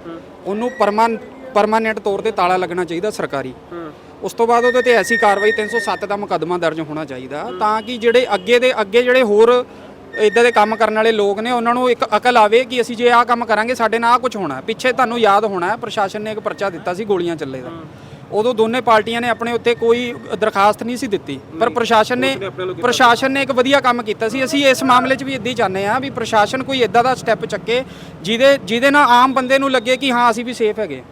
ਉਹਨੂੰ ਪਰਮਾਨ ਪਰਮਾਨੈਂਟ ਤੌਰ ਤੇ ਤਾਲਾ ਲੱਗਣਾ ਚਾਹੀਦਾ ਸਰਕਾਰੀ। ਉਸ ਤੋਂ ਬਾਅਦ ਉਹਦੇ ਤੇ ਐਸੀ ਕਾਰਵਾਈ 307 ਦਾ ਮੁਕੱਦਮਾ ਦਰਜ ਹੋਣਾ ਚਾਹੀਦਾ ਤਾਂ ਕਿ ਜਿਹੜੇ ਅੱਗੇ ਦੇ ਅੱਗੇ ਜਿਹੜੇ ਹੋਰ ਇਦਾਂ ਦੇ ਕੰਮ ਕਰਨ ਵਾਲੇ ਲੋਕ ਨੇ ਉਹਨਾਂ ਨੂੰ ਇੱਕ ਅਕਲ ਆਵੇ ਕਿ ਅਸੀਂ ਜੇ ਆਹ ਕੰਮ ਕਰਾਂਗੇ ਸਾਡੇ ਨਾਲ ਆਹ ਕੁਝ ਹੋਣਾ। ਪਿੱਛੇ ਤੁਹਾਨੂੰ ਯਾਦ ਹੋਣਾ ਹੈ ਪ੍ਰਸ਼ਾਸਨ ਨੇ ਇੱਕ ਪਰਚਾ ਦਿੱਤਾ ਸੀ ਗੋਲੀਆਂ ਚੱਲੇ ਦਾ। ਉਦੋਂ ਦੋਨੇ ਪਾਰਟੀਆਂ ਨੇ ਆਪਣੇ ਉੱਤੇ ਕੋਈ ਦਰਖਾਸਤ ਨਹੀਂ ਸੀ ਦਿੱਤੀ। ਪਰ ਪ੍ਰਸ਼ਾਸਨ ਨੇ ਪ੍ਰਸ਼ਾਸਨ ਨੇ ਇੱਕ ਵਧੀਆ ਕੰਮ ਕੀਤਾ ਸੀ। ਅਸੀਂ ਇਸ ਮਾਮਲੇ 'ਚ ਵੀ ਇਦਾਂ ਹੀ ਚਾਹੁੰਦੇ ਹਾਂ ਵੀ ਪ੍ਰਸ਼ਾਸਨ ਕੋਈ ਇਦਾਂ ਦਾ ਸਟੈਪ ਚੱਕੇ ਜਿਹਦੇ ਜਿਹਦੇ ਨਾਲ ਆਮ ਬੰਦੇ ਨੂੰ ਲੱਗੇ ਕਿ ਹਾਂ ਅਸੀਂ ਵੀ ਸੇਫ ਹੈਗੇ।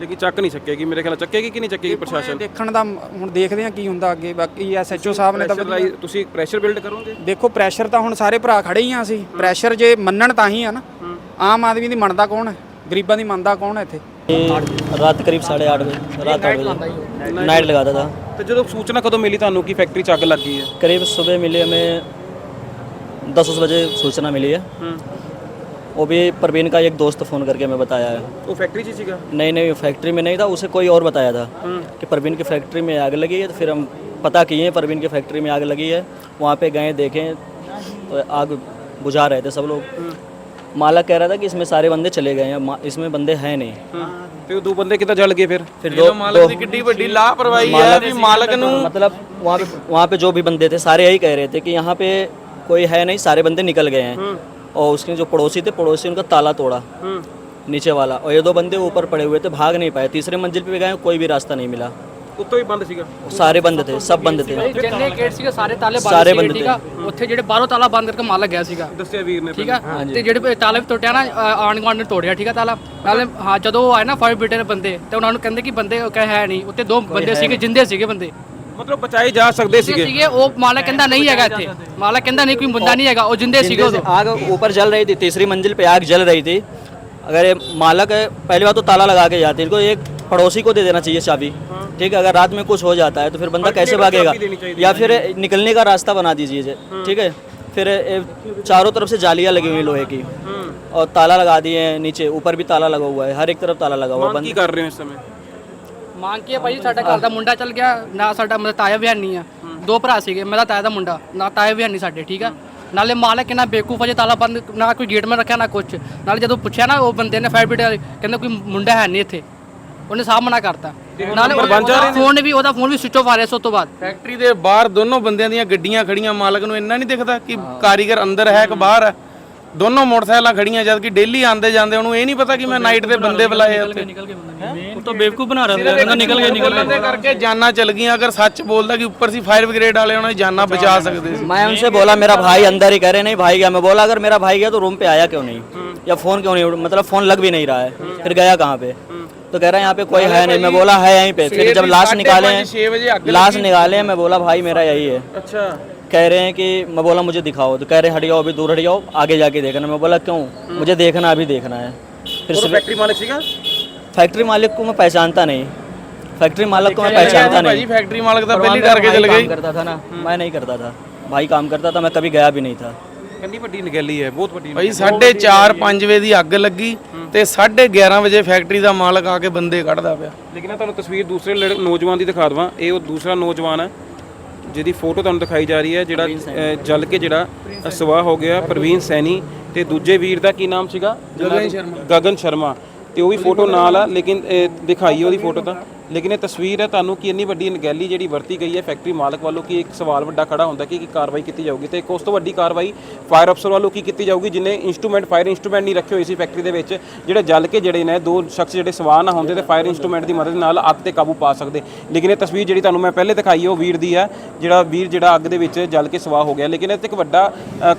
ਲੇਕਿਨ ਚੱਕ ਨਹੀਂ ਸਕੇਗੀ ਮੇਰੇ ਖਿਆਲ ਚੱਕੇਗੀ ਕਿ ਨਹੀਂ ਚੱਕੇਗੀ ਪ੍ਰਸ਼ਾਸਨ? ਦੇਖਣ ਦਾ ਹੁਣ ਦੇਖਦੇ ਹਾਂ ਕੀ ਹੁੰਦਾ ਅੱਗੇ। ਬਾਕੀ ਐਸਐਚਓ ਸਾਹਿਬ ਨੇ ਤਾਂ ਤੁਸੀਂ ਪ੍ਰੈਸ਼ਰ ਬਿਲਡ ਕਰੋਗੇ? ਦੇਖੋ ਪ੍ਰੈਸ਼ਰ ਤਾਂ ਹੁਣ ਸਾਰੇ ਭਰਾ ਖੜੇ ਹੀ ਆ ਅਸੀਂ। ਪ੍ਰੈਸ਼ਰ ਜੇ ਮੰਨਣ ਤਾਂ ਹੀ ਆ ਨਾ। ਆਮ ਆਦਮੀ ਦੀ ਮੰਨਦਾ ਕੌਣ ਹੈ? ਗਰੀਬਾਂ ਦੀ ਮੰਨਦਾ ਕੌਣ ਹੈ ਇੱਥੇ? रात करीब साढ़े आठ बजे रात आठ बजे नाइट लगाता था ਤੇ ਜਦੋਂ ਸੂਚਨਾ ਕਦੋਂ ਮਿਲੀ ਤੁਹਾਨੂੰ ਕਿ ਫੈਕਟਰੀ 'ਚ ਅੱਗ ਲੱਗ ਗਈ ਹੈ करीब सुबह मिली हमें दस उस बजे सूचना मिली है वो भी परवीन का एक दोस्त फ़ोन करके हमें बताया है ਉਹ ਫੈਕਟਰੀ 'ਚ ਹੀ ਸੀਗਾ नहीं नहीं फैक्ट्री में नहीं था उसे कोई और बताया था कि परवीन की फैक्ट्री में आग लगी है तो फिर हम पता किए परवीन की फैक्ट्री में आग लगी है वहाँ पे गए देखें तो आग बुझा रहे थे सब लोग मालक कह रहा था कि इसमें सारे बंदे चले गए हैं मा- इसमें बंदे हैं नहीं ਤੇ ਉਹ ਦੋ ਬੰਦੇ ਕਿੱਦਾਂ ਜਲ ਗਏ ਫਿਰ फिर ਇਹ दो ਤਾਂ ਮਾਲਕ ਦੀ ਕਿੱਡੀ ਵੱਡੀ ਲਾਪਰਵਾਹੀ ਹੈ ਵੀ ਮਾਲਕ ਨੂੰ मतलब वहाँ पे वहाँ पे जो भी बंदे थे सारे यही कह रहे थे कि यहाँ पे कोई है नहीं सारे बंदे निकल गए हैं और उसके जो पड़ोसी थे पड़ोसी उनका ताला तोड़ा नीचे वाला और ये दो बंदे ऊपर पड़े हुए थे भाग नहीं पाए तीसरे मंजिल पे भी गए कोई भी रास्ता नहीं मिला ਉੱਤੋਂ ਹੀ ਬੰਦ ਸੀਗਾ सारे बंद थे सब बंद थे ਜਿੰਨੇ ਗੇਟ ਸੀਗੇ ਸਾਰੇ ਤਾਲੇ ਬੰਦ ਸਾਰੇ ਸੀਗੇ ਬੰਦ ਠੀਕ ਆ ਉੱਥੇ ਜਿਹੜੇ ਬਾਹਰੋਂ ਤਾਲਾ ਬੰਦ ਕਰਕੇ ਮਾਲਕ ਗਿਆ ਸੀਗਾ ਦੱਸਿਆ ਵੀਰ ਨੇ ਠੀਕ ਆ ਤੇ ਜਿਹੜੇ ਤਾਲੇ ਵੀ ਟੁੱਟਿਆ ਨਾ ਅ, ਆਂਢ ਗੁਆਂਢ ਨੇ ਤੋੜਿਆ ਠੀਕ ਆ ਤਾਲਾ ਨਾਲੇ ਹਾਂ ਜਦੋਂ ਉਹ ਆਏ ਨਾ ਫਾਇਰ ਬ੍ਰਿਗੇਡ ਦੇ ਬੰਦੇ ਤੇ ਉਹਨਾਂ ਨੂੰ ਕਹਿੰਦੇ ਕਿ ਬੰਦੇ ਉਹ ਕਹੇ ਹੈ ਨਹੀਂ ਉੱਤੇ ਦੋ ਬੰਦੇ ਸੀਗੇ ਜਿੰਦੇ ਸੀਗੇ ਬੰਦੇ ਮਤਲਬ ਬਚਾਏ ਜਾ ਸਕਦੇ ਸੀਗੇ ਸੀਗੇ ਉਹ ਮਾਲਕ ਕਹਿੰਦਾ ਨਹੀਂ ਹੈਗਾ ਇੱਥੇ ਮਾਲਕ ਕਹਿੰਦਾ ਨਹੀਂ ਕੋਈ ਬੰਦਾ ਨਹੀਂ ਹੈਗਾ ਉਹ ਜਿੰਦੇ ਸੀਗੇ जिंदे ਉਦੋਂ से आग ऊपर जल रही थी तीसरी मंजिल पे आग जल रही थी अगर ये मालक है पहली बात तो ताला लगा के जाते हैं इनको एक पड़ोसी को दे देना चाहिए चाबी ठीक है अगर रात में कुछ हो जाता है तो फिर बंदा कैसे भागेगा या फिर निकलने का रास्ता बना दीजिए ठीक है फिर ये चारों तरफ से जालियाँ लगी हुई लोहे की और ताला लगा दिए हैं नीचे ऊपर भी ताला लगा हुआ है हर एक तरफ ताला लगा हुआ है ਮੰਗ ਕੀ ਕਰ ਰਹੇ ਹੋ ਇਸ ਸਮੇਂ ਮੰਗ ਕੇ ਭਾਈ ਸਾਡਾ ਘਰ ਦਾ ਮੁੰਡਾ ਚੱਲ ਗਿਆ ਨਾ ਸਾਡਾ ਮਤਲਬ ਤਾਇਆ ਵੀ ਹੈ ਨਹੀਂ ਆ ਦੋ ਭਰਾ ਸੀਗੇ ਮੇਰਾ ਤਾਇਆ ਦਾ ਮੁੰਡਾ ਨਾ ਤਾਇਆ ਵੀ ਹੈ ਨਹੀਂ ਸਾਡੇ ਠੀਕ ਆ ਨਾਲੇ ਮਾਲਕ ਇਹਨਾਂ ਬੇਕੂਫ ਅਜੇ ਤਾਲਾ ਬੰਦ ਨਾ ਕੋਈ ਗੇਟ ਮੈਂ ਰੱਖਿਆ ਨਾ ਕੁਛ ਨਾਲੇ ਜਦੋਂ ਪੁੱਛਿਆ ਨਾ ਉਹ ਬੰਦੇ ਨੇ ਫਾਇਰ ਬ੍ਰਿਗੇਡ ਕਹਿੰਦਾ ਕੋਈ ਮੁੰਡਾ ਹੈ ਨਹੀਂ ਇੱਥੇ ਉਹਨੇ ਸਾਹ ਮਨਾ ਕਰਤਾ। ਨਾਲੇ ਫੋਨ ਵੀ ਉਹਦਾ ਫੋਨ ਵੀ ਸਵਿਚ ਆਫ ਆ ਰਿਹਾ ਸੀ ਉਸ ਤੋਂ ਬਾਅਦ। ਫੈਕਟਰੀ ਦੇ ਬਾਹਰ ਦੋਨੋਂ ਬੰਦਿਆਂ ਦੀਆਂ ਗੱਡੀਆਂ ਖੜੀਆਂ ਮਾਲਕ ਨੂੰ ਇੰਨਾ ਨਹੀਂ ਦਿਖਦਾ ਕਿ ਕਾਰੀਗਰ ਅੰਦਰ ਹੈ ਕਿ ਬਾਹਰ ਹੈ? ਦੋਨੋਂ ਮੋਟਰਸਾਈਕਲਾਂ ਖੜੀਆਂ ਜਦ ਕਿ ਡੇਲੀ ਆਂਦੇ ਜਾਂਦੇ ਉਹਨੂੰ ਇਹ ਨਹੀਂ ਪਤਾ ਕਿ ਮੈਂ ਨਾਈਟ ਦੇ ਬੰਦੇ ਬੁਲਾਏ ਆ ਉੱਥੇ ਉਹ ਤਾਂ ਬੇਵਕੂਫ ਬਣਾ ਰਿਹਾ ਸੀ ਕਹਿੰਦਾ ਨਿਕਲ ਗਏ ਨਿਕਲ ਬੋਲਣ ਦੇ ਕਰਕੇ ਜਾਨਾਂ ਚਲ ਗਈਆਂ ਅਗਰ ਸੱਚ ਬੋਲਦਾ ਕਿ ਉੱਪਰ ਸੀ ਫਾਇਰ ਬ੍ਰਿਗੇਡ ਵਾਲੇ ਉਹਨਾਂ ਦੀ ਜਾਨਾਂ ਬਚਾ ਸਕਦੇ ਸੀ मैं उनसे बोला मेरा भाई अंदर ही कह रहे नहीं भाई गया मैं बोला अगर मेरा भाई गया तो रूम पे आया क्यों नहीं या फोन क्यों नहीं मतलब फोन लग भी नहीं रहा है फिर गया कहाँ पे तो कह रहा है यहाँ पे कोई है नहीं मैं बोला है यहीं पे फिर जब लाश निकाले हैं 6 ਵਜੇ ਅੱਗ लाश निकाले हैं मैं बोला भाई मेरा यही है ਅੱਛਾ कह रहे हैं कि मैं बोला मुझे दिखाओ तो कह रहे हट जाओ अभी दूर हट जाओ आगे जाके देखना मैं बोला क्यों मुझे देखना अभी देखना है फिर ਉਹ सिर्फ ਫੈਕਟਰੀ ਮਾਲਕ ਸੀਗਾ फैक्ट्री मालिक को मैं पहचानता नहीं फैक्ट्री मालिक को मैं पहचानता ਭਾਜੀ नहीं ਫੈਕਟਰੀ ਮਾਲਕ ਤਾਂ पर वहाँ ਪਹਿਲੀ मेरा ਕਰਕੇ भाई ਚਲ काम ਗਈ करता था ना मैं नहीं करता था भाई काम करता था मैं कभी गया भी नहीं था ਕਿੰਨੀ ਵੱਡੀ ਨਗੈਲੀ ਹੈ ਬਹੁਤ ਵੱਡੀ ਭਾਈ 4:30 5 ਵਜੇ ਦੀ ਅੱਗ ਲੱਗੀ ਤੇ 11:30 ਵਜੇ ਫੈਕਟਰੀ ਦਾ ਮਾਲਕ ਆ ਕੇ ਬੰਦੇ ਕੱਢਦਾ ਪਿਆ ਲੇਕਿਨ ਮੈਂ ਤੁਹਾਨੂੰ ਤਸਵੀਰ ਦੂਸਰੇ ਲੜ- ਨੌਜਵਾਨ ਦੀ ਦਿਖਾ ਦਵਾਂ ਇਹ ਉਹ ਦੂਸਰਾ ਨੌਜਵਾਨ ਹੈ ਜਿਹਦੀ ਫੋਟੋ ਤੁਹਾਨੂੰ ਦਿਖਾਈ ਜਾ ਰਹੀ ਹੈ ਜਿਹੜਾ ਅ, ਜਲ ਕੇ ਜਿਹੜਾ ਸਵਾਹ ਹੋ ਗਿਆ ਪ੍ਰਵੀਨ ਸੈਣੀ ਤੇ ਦੂਜੇ ਵੀਰ ਦਾ ਕੀ ਨਾਮ ਸੀਗਾ? ਗਗਨ ਸ਼ਰਮਾ। ਗਗਨ ਸ਼ਰਮਾ। ਤੇ ਉਹ ਵੀ ਫੋਟੋ ਨਾਲ ਆ ਲੇਕਿਨ ਇਹ ਦਿਖਾਈ ਉਹਦੀ ਫੋਟੋ ਤਾਂ। ਲੇਕਿਨ ਇਹ ਤਸਵੀਰ ਹੈ ਤੁਹਾਨੂੰ ਕਿ ਇੰਨੀ ਵੱਡੀ ਨਗੈਲੀ ਜਿਹੜੀ ਵਰਤੀ ਗਈ ਹੈ ਫੈਕਟਰੀ ਮਾਲਕ ਵੱਲੋਂ ਕਿ ਇੱਕ ਸਵਾਲ ਵੱਡਾ ਖੜਾ ਹੁੰਦਾ ਕਿ ਕੀ ਕਾਰਵਾਈ ਕੀਤੀ ਜਾਊਗੀ ਤੇ ਇੱਕ ਉਸ ਤੋਂ ਵੱਡੀ ਕਾਰਵਾਈ ਫਾਇਰ ਅਫਸਰ ਵੱਲੋਂ ਕੀ ਕੀਤੀ ਜਾਊਗੀ ਜਿਨੇ ਇਨਸਟਰੂਮੈਂਟ ਫਾਇਰ ਇਨਸਟਰੂਮੈਂਟ ਨਹੀਂ ਰੱਖੇ ਹੋਏ ਸੀ ਫੈਕਟਰੀ ਦੇ ਵਿੱਚ, ਜਿਹੜੇ ਜਲ ਕੇ ਜਿਹੜੇ ਨੇ, ਦੋ ਸ਼ਖਸ ਜਿਹੜੇ ਸਵਾਰ ਨਾ ਹੁੰਦੇ ਤੇ ਫਾਇਰ ਇਨਸਟਰੂਮੈਂਟ ਦੀ ਮਦਦ ਨਾਲ ਅੱਗ ਤੇ ਕਾਬੂ ਪਾ ਸਕਦੇ। ਲੇਕਿਨ ਇਹ ਤਸਵੀਰ ਜਿਹੜੀ ਤੁਹਾਨੂੰ ਮੈਂ ਪਹਿਲੇ ਦਿਖਾਈ, ਉਹ ਵੀਰ ਦੀ ਹੈ, ਜਿਹੜਾ ਵੀਰ ਜਿਹੜਾ ਅੱਗ ਦੇ ਵਿੱਚ ਜਲ ਕੇ ਸਵਾਹ ਹੋ ਗਿਆ। ਲੇਕਿਨ ਇਹ ਤੇ ਇੱਕ ਵੱਡਾ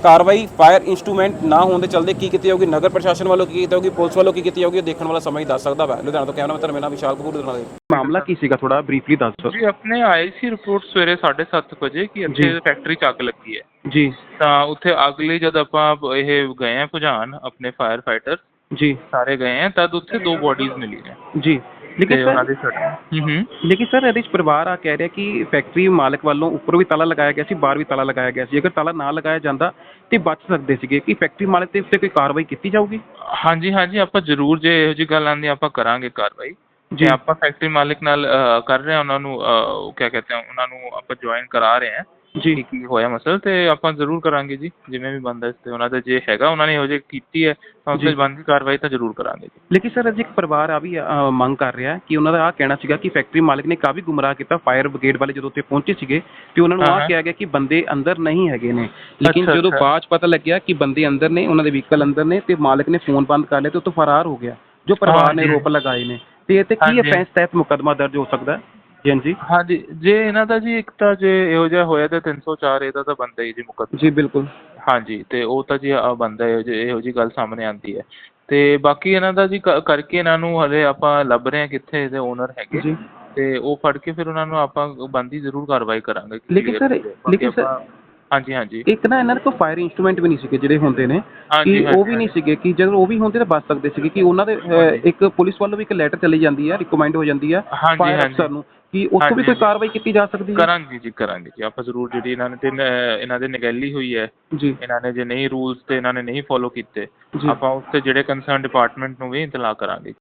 ਕਾਰਵਾਈ ਫਾਇਰ ਇਨਸਟਰੂਮੈਂਟ ਨਾ ਹੋਣ ਦੇ ਚਲਦੇ ਕੀ ਕੀਤੀ ਜਾਊਗੀ? ਨਗਰ ਪ੍ਰਸ਼ਾਸਨ ਵੱਲੋਂ ਕੀ ਕੀਤੀ ਜਾਊਗੀ? ਪੁਲਿਸ ਵੱਲੋਂ ਕੀ ਕੀਤੀ ਜਾਊਗੀ? ਉਹ ਦੇਖਣ ਵਾਲਾ ਸਮਾਂ ਹੀ ਦੱਸ ਸਕਦਾ ਹੈ ਲੁਧਿਆਣਾ ਤੋਂ ਕੈਮਰਾ ਮੇਰਾ ਨਾਮ ਵਿਸ਼ਾਲ ਕਪੂਰ, ਲੁਧਿਆਣਾ ਦੇ। ਮਾਮਲਾ ਕੀ ਸੀਗਾ? ਥੋੜਾ ਬਰੀਫਲੀ ਦੱਸ ਜੀ ਆਪਣੇ ਆਈ ਸੀ ਰਿਪੋਰਟ ਸਵੇਰੇ 7:30 ਵਜੇ ਕਿ ਇੱਥੇ ਫੈਕਟਰੀ 'ਚ ਅੱਗ ਲੱਗੀ ਹੈ। ਜੀ। ਤਾਂ ਉੱਥੇ ਅੱਗ ਲਈ ਜਦ ਆਪਾਂ ਇਹ ਗਏ ਆ ਭੁਜਾਨ ਆਪਣੇ ਫਾਇਰ ਫਾਈਟਰ ਜੀ। ਸਾਰੇ ਗਏ ਆ ਤਦ ਉੱਥੇ ਦੋ ਬੋਡੀਜ਼ ਮਿਲੀਆਂ। ਜੀ। ਲੇਕਿਨ ਸਰ ਹੂੰ ਹੂੰ। ਲੇਕਿਨ ਸਰ ਇਹਦੇ ਵਿੱਚ ਪਰਿਵਾਰ ਆ ਕਹਿ ਰਿਹਾ ਕਿ ਫੈਕਟਰੀ ਮਾਲਕ ਵੱਲੋਂ ਉੱਪਰ ਵੀ ਤਾਲਾ ਲਗਾਇਆ ਗਿਆ ਸੀ ਬਾਹਰ ਵੀ ਤਾਲਾ ਲਗਾਇਆ ਗਿਆ ਸੀ। ਅਗਰ ਤਾਲਾ ਨਾ ਲਗਾਇਆ ਜਾਂਦਾ ਤੇ ਬਚ ਸਕਦੇ ਸੀਗੇ। ਕਿ ਫੈਕਟਰੀ ਮਾਲਕ ਤੇ ਉੱਤੇ ਕੋਈ ਕਾਰਵਾਈ ਕੀਤੀ ਜਾਊਗੀ? ਹਾਂਜੀ ਹਾਂਜੀ ਆਪਾਂ ਜ਼ਰੂਰ ਜੇ ਇਹੋ ਜਿਹੀ ਗੱਲ ਆਂਦੀ ਆਪਾਂ ਕਰਾਂਗੇ ਕਾਰਵਾਈ। ਜੀ। ਜੇ ਆਪਾਂ ਫੈਕਟਰੀ ਮਾਲਕ ਨਾਲ ਕਰ ਰਹੇ ਹਾਂ ਉਹਨਾਂ ਨੂੰ ਉਹ ਕਿਆ ਕਹਤੇ ਹੈ ਉਹਨਾਂ ਨੂੰ ਆਪਾਂ ਜੁਆਇਨ ਕਰਾ ਰਹੇ ਹਾਂ ਜੀ। ਕਿ ਕੀ ਹੋਇਆ ਮਸਲਾ ਤੇ ਆਪਾਂ ਜ਼ਰੂਰ ਕਰਾਂਗੇ ਜੀ ਜਿਵੇਂ ਵੀ ਬੰਦਾ ਇਸ ਤੇ ਉਹਨਾਂ ਦਾ ਜੇ ਹੈਗਾ ਉਹਨਾਂ ਨੇ ਇਹੋ ਜਿਹੀ ਕੀਤੀ ਹੈ ਤਾਂ ਉਸ ਤੇ ਬਣਦੀ ਕਾਰਵਾਈ ਤਾਂ ਜ਼ਰੂਰ ਕਰਾਂਗੇ ਜੀ ਲੇਕਿਨ ਸਰ ਅੱਜ ਇੱਕ ਪਰਿਵਾਰ ਆ ਵੀ ਅ, ਮੰਗ ਕਰ ਰਿਹਾ ਕਿ ਉਹਨਾਂ ਦਾ ਆ ਕਹਿਣਾ ਸੀਗਾ ਕਿ ਫੈਕਟਰੀ ਮਾਲਕ ਨੇ ਕਾਫੀ ਗੁੰਮਰਾਹ ਕੀਤਾ ਫਾਇਰ ਬ੍ਰਿਗੇਡ ਵਾਲੇ ਜਦੋਂ ਉੱਥੇ ਪਹੁੰਚੇ ਸੀਗੇ ਤੇ ਉਹਨਾਂ ਨੂੰ ਆ ਹਾਂ। ਕਿਹਾ ਗਿਆ ਕਿ ਬੰਦੇ ਅੰਦਰ ਨਹੀਂ ਹੈਗੇ ਨੇ ਲੇਕਿਨ ਅੱਛਾ, ਜਦੋਂ ਅੱਛਾ। ਬਾਅਦ 'ਚ ਪਤਾ ਲੱਗਿਆ ਕਿ ਬੰਦੇ ਅੰਦਰ ਨੇ ਉਹਨਾਂ ਦੇ ਵਹੀਕਲ ਅੰਦਰ ਨੇ ਤੇ ਮਾਲਕ ਨੇ ਫੋਨ ਬੰਦ ਕਰ ਲਿਆ ਤੇ ਉੱਥੋਂ ਫਰਾਰ ਹੋ ਗਿਆ ਜੋ ਪਰਿਵਾਰ ਨੇ ਹਾਂਜੀ। ਰੋਪ ਲਗਾਏ ਨੇ ਤੇ ਇਹ ਤੇ ਕੀ ਹਾਂਜੀ। ਅਫੈਂਸ ਤਹਿਤ ਮੁਕੱਦਮਾ ਦਰਜ ਹੋ ਸਕਦਾ ਹੈ? ਜੀ ਹਾਂਜੀ ਹਾਂਜੀ ਜੇ ਇਹਨਾਂ ਦਾ ਜੀ ਇੱਕ ਤਾਂ ਜੇ ਇਹੋ ਜਿਹਾ ਹੋਇਆ ਤਾਂ 304 ਇਹਦਾ ਤਾਂ ਬੰਦਾ ਹੀ ਜੀ ਮੁਕੱਦਮਾ। ਜੀ ਬਿਲਕੁਲ। ਹਾਂਜੀ ਤੇ ਉਹ ਤਾਂ ਜੀ ਆ ਬੰਦਾ ਇਹੋ ਜਿਹੀ ਇਹੋ ਜਿਹੀ ਗੱਲ ਸਾਹਮਣੇ ਆਉਂਦੀ ਹੈ। ਤੇ ਬਾਕੀ ਇਹਨਾਂ ਦਾ ਜੀ ਕ- ਕਰਕੇ ਇਹਨਾਂ ਨੂੰ ਹਲੇ ਆਪਾਂ ਲੱਭ ਰਹੇ ਹਾਂ ਕਿੱਥੇ ਇਹਦੇ ਓਨਰ ਹੈਗੇ। ਜੀ। ਤੇ ਉਹ ਫੜ ਕੇ ਫਿਰ ਉਹਨਾਂ ਨੂੰ ਆਪਾਂ ਬੰਦੀ ਜ਼ਰੂਰ ਕਾਰਵਾਈ ਕਰਾਂਗੇ। ਕਿ ਲੇਕਿਨ ਸਰ- ਬਾਕੀ ਲੇਕਿਨ ਸਰ- ਆਪਾਂ- ਹਾਂਜੀ ਹਾਂਜੀ। ਇੱਕ ਨਾ ਇਹਨਾਂ ਕੋਲ ਫਾਇਰ ਇੰਸਟਰੂਮੈਂਟ ਵੀ ਨਹੀਂ ਸੀਗੇ ਜਿਹੜੇ ਹੁੰਦੇ ਨੇ ਹਾਂਜੀ, ਕਿ ਉਹ ਵੀ ਨਹੀਂ ਸੀਗੇ ਕਿ ਜਦੋਂ ਉਹ ਵੀ ਹੁੰਦੇ ਤਾਂ ਬਚ ਸਕਦੇ ਸੀਗੇ ਕਿ ਉਹਨਾਂ ਦੇ ਅ, ਇੱਕ ਪੁਲਿਸ ਵੱਲੋਂ ਵੀ ਇੱਕ ਲੈਟਰ ਚਲੀ ਜਾਂਦੀ ਹੈ ਰਿਕਮੈਂਡ ਹੋ ਜਾਂਦੀ ਹੈ ਹਾਂਜੀ, ਫਾਇਰ ਹਾਂਜੀ। ਅਫਸਰ ਨੂੰ ਕਿ ਉੱਥੋਂ ਵੀ ਹਾਂਜੀ, ਕੋਈ ਹਾਂਜੀ। ਕਾਰਵਾਈ ਕੀਤੀ ਜਾ ਸਕਦੀ ਹੈ ਕਰਾਂਗੇ ਜੀ ਕਰਾਂਗੇ ਜੀ। ਆਪਾਂ ਜ਼ਰੂਰ ਜਿਹੜੀ ਇਹਨਾਂ ਨੇ ਤੇ ਨ- ਇਹਨਾਂ ਦੇ ਨਿਗਹਿਲੀ ਹੋਈ ਹੈ ਜੀ। ਇਹਨਾਂ ਨੇ ਜੇ ਨਹੀਂ ਰੂਲਸ ਤੇ ਇਹਨਾਂ ਨੇ ਨਹੀਂ ਫੋਲੋ ਕੀਤੇ ਜੀ। ਆਪਾਂ ਉਸ ਤੇ ਜਿਹੜੇ ਕੰਸਰਨ ਡਿਪਾਰਟਮੈਂਟ ਨੂੰ ਵੀ ਇਤਲਾਹ ਕਰਾਂਗੇ।